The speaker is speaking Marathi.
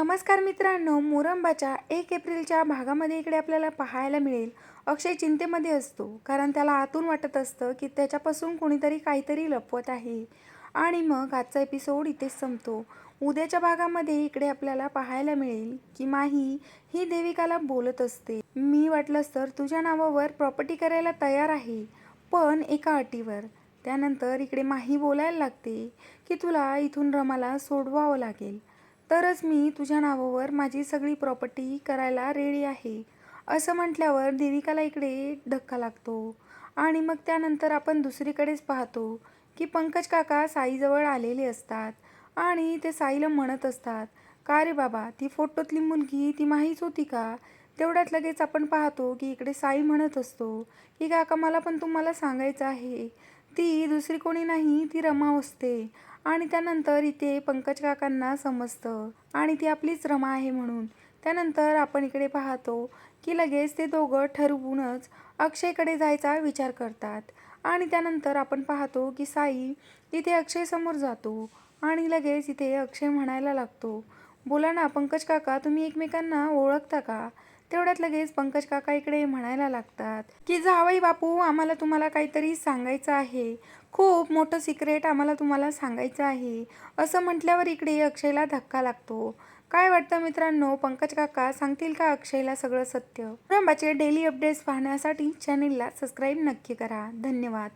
नमस्कार मित्रांनो मोरंबाच्या एक एप्रिलच्या भागामध्ये इकडे आपल्याला पाहायला मिळेल. अक्षय चिंतेमध्ये असतो कारण त्याला आतून वाटत असतं की त्याच्यापासून कोणीतरी काहीतरी लपवत आहे. आणि मग आजचा एपिसोड इथेच संपतो. उद्याच्या भागामध्ये इकडे आपल्याला पाहायला मिळेल की माही ही देविकाला बोलत असते. मी वाटलंच तर तुझ्या नावावर प्रॉपर्टी करायला तयार आहे पण एका अटीवर. त्यानंतर इकडे माही बोलायला लागते की तुला इथून रमाला सोडवावं लागेल. तरच मी तुझ्या नावावर माझी सगळी प्रॉपर्टी करायला रेडी आहे. असं म्हटल्यावर देविकाला इकडे धक्का लागतो. आणि मग त्यानंतर आपण दुसरीकडेच पाहतो की पंकज काका साईजवळ आलेले असतात. आणि ते साईला म्हणत असतात का रे बाबा ती फोटोतली मुलगी ती माहीच होती का? तेवढ्यात लगेच आपण पाहतो की इकडे साई म्हणत असतो की काका मला पण तुम्हाला सांगायचं आहे. ती दुसरी कोणी नाही ती रमा असते. आणि त्यानंतर इथे पंकज काकांना समजतं. आणि ती आपलीच रमा आहे म्हणून. त्यानंतर आपण इकडे पाहतो की लगेच ते दोघं ठरवूनच अक्षयकडे जायचा विचार करतात. आणि त्यानंतर आपण पाहतो की साई इथे अक्षयसमोर जातो. आणि लगेच इथे अक्षय म्हणायला लागतो बोला ना पंकज काका तुम्ही एकमेकांना ओळखता का? तेवढ्यात लगेच पंकज काका इकडे म्हणायला लागतात की जावई बापू आम्हाला तुम्हाला काहीतरी सांगायचं आहे. खूप मोठं सिक्रेट आम्हाला तुम्हाला सांगायचं आहे. असं म्हटल्यावर इकडे अक्षयला धक्का लागतो. काय वाटतं मित्रांनो पंकज काका सांगतील का अक्षयला सगळं सत्य? कुटुंबाचे डेली अपडेट्स पाहण्यासाठी चॅनेलला सबस्क्राईब नक्की करा. धन्यवाद.